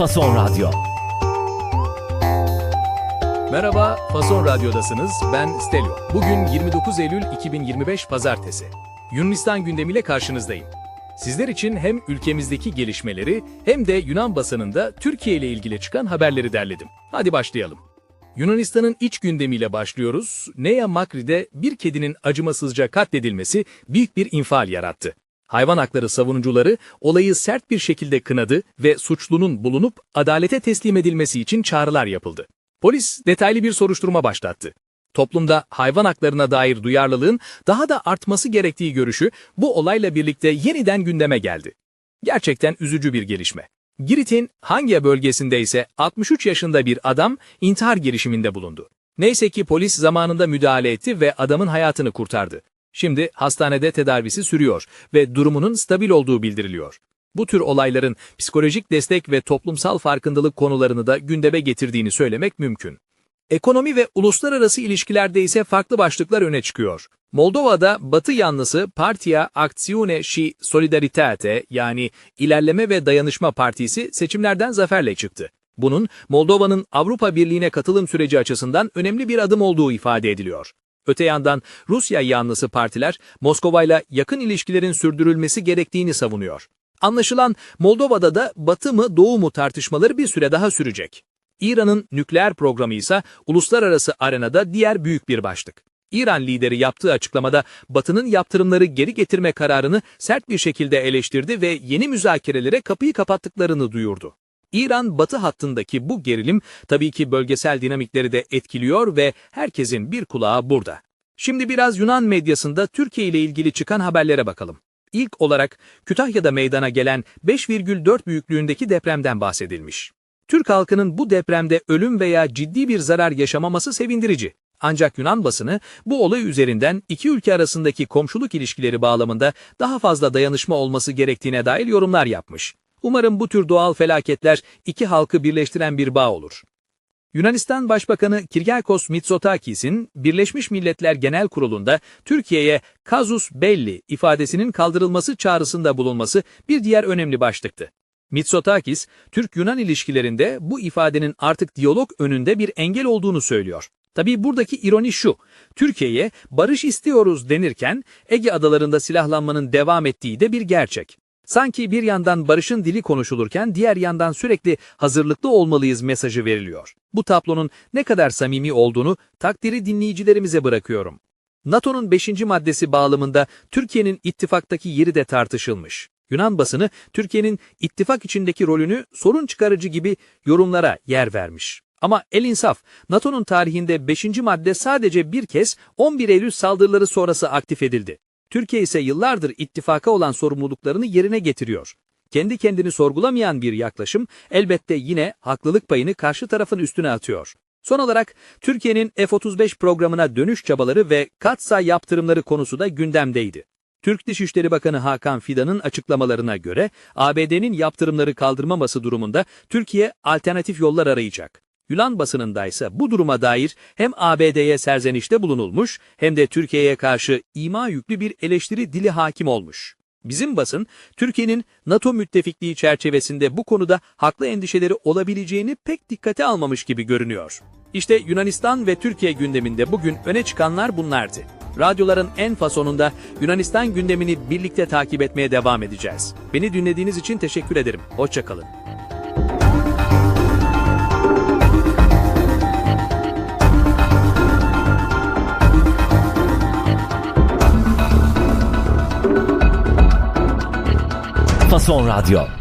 Fason Radyo. Merhaba, Fason Radyo'dasınız. Ben Stelio. Bugün 29 Eylül 2025 Pazartesi. Yunanistan gündemiyle karşınızdayım. Sizler için hem ülkemizdeki gelişmeleri hem de Yunan basınında Türkiye ile ilgili çıkan haberleri derledim. Hadi başlayalım. Yunanistan'ın iç gündemiyle başlıyoruz. Nea Makri'de bir kedinin acımasızca katledilmesi büyük bir infial yarattı. Hayvan hakları savunucuları olayı sert bir şekilde kınadı ve suçlunun bulunup adalete teslim edilmesi için çağrılar yapıldı. Polis detaylı bir soruşturma başlattı. Toplumda hayvan haklarına dair duyarlılığın daha da artması gerektiği görüşü bu olayla birlikte yeniden gündeme geldi. Gerçekten üzücü bir gelişme. Girit'in Hangya bölgesinde ise 63 yaşında bir adam intihar girişiminde bulundu. Neyse ki polis zamanında müdahale etti ve adamın hayatını kurtardı. Şimdi hastanede tedavisi sürüyor ve durumunun stabil olduğu bildiriliyor. Bu tür olayların psikolojik destek ve toplumsal farkındalık konularını da gündeme getirdiğini söylemek mümkün. Ekonomi ve uluslararası ilişkilerde ise farklı başlıklar öne çıkıyor. Moldova'da Batı yanlısı Partia Acțiune și Solidaritate yani İlerleme ve Dayanışma Partisi seçimlerden zaferle çıktı. Bunun Moldova'nın Avrupa Birliği'ne katılım süreci açısından önemli bir adım olduğu ifade ediliyor. Öte yandan Rusya yanlısı partiler Moskova'yla yakın ilişkilerin sürdürülmesi gerektiğini savunuyor. Anlaşılan Moldova'da da batı mı doğu mu tartışmaları bir süre daha sürecek. İran'ın nükleer programı ise uluslararası arenada diğer büyük bir başlık. İran lideri yaptığı açıklamada Batı'nın yaptırımları geri getirme kararını sert bir şekilde eleştirdi ve yeni müzakerelere kapıyı kapattıklarını duyurdu. İran batı hattındaki bu gerilim tabii ki bölgesel dinamikleri de etkiliyor ve herkesin bir kulağı burada. Şimdi biraz Yunan medyasında Türkiye ile ilgili çıkan haberlere bakalım. İlk olarak Kütahya'da meydana gelen 5,4 büyüklüğündeki depremden bahsedilmiş. Türk halkının bu depremde ölüm veya ciddi bir zarar yaşamaması sevindirici. Ancak Yunan basını bu olay üzerinden iki ülke arasındaki komşuluk ilişkileri bağlamında daha fazla dayanışma olması gerektiğine dair yorumlar yapmış. Umarım bu tür doğal felaketler iki halkı birleştiren bir bağ olur. Yunanistan Başbakanı Kiryakos Mitsotakis'in Birleşmiş Milletler Genel Kurulu'nda Türkiye'ye kazus belli ifadesinin kaldırılması çağrısında bulunması bir diğer önemli başlıktı. Mitsotakis, Türk-Yunan ilişkilerinde bu ifadenin artık diyalog önünde bir engel olduğunu söylüyor. Tabii buradaki ironi şu, Türkiye'ye barış istiyoruz denirken Ege adalarında silahlanmanın devam ettiği de bir gerçek. Sanki bir yandan barışın dili konuşulurken diğer yandan sürekli hazırlıklı olmalıyız mesajı veriliyor. Bu tablonun ne kadar samimi olduğunu takdiri dinleyicilerimize bırakıyorum. NATO'nun 5. maddesi bağlamında Türkiye'nin ittifaktaki yeri de tartışılmış. Yunan basını Türkiye'nin ittifak içindeki rolünü sorun çıkarıcı gibi yorumlara yer vermiş. Ama el insaf, NATO'nun tarihinde 5. madde sadece bir kez 11 Eylül saldırıları sonrası aktif edildi. Türkiye ise yıllardır ittifaka olan sorumluluklarını yerine getiriyor. Kendi kendini sorgulamayan bir yaklaşım elbette yine haklılık payını karşı tarafın üstüne atıyor. Son olarak Türkiye'nin F-35 programına dönüş çabaları ve katsay yaptırımları konusu da gündemdeydi. Türk Dışişleri Bakanı Hakan Fidan'ın açıklamalarına göre ABD'nin yaptırımları kaldırmaması durumunda Türkiye alternatif yollar arayacak. Yunan basınında ise bu duruma dair hem ABD'ye serzenişte bulunulmuş hem de Türkiye'ye karşı ima yüklü bir eleştiri dili hakim olmuş. Bizim basın, Türkiye'nin NATO müttefikliği çerçevesinde bu konuda haklı endişeleri olabileceğini pek dikkate almamış gibi görünüyor. İşte Yunanistan ve Türkiye gündeminde bugün öne çıkanlar bunlardı. Radyoların en fasonunda Yunanistan gündemini birlikte takip etmeye devam edeceğiz. Beni dinlediğiniz için teşekkür ederim. Hoşçakalın. Fason Radyo.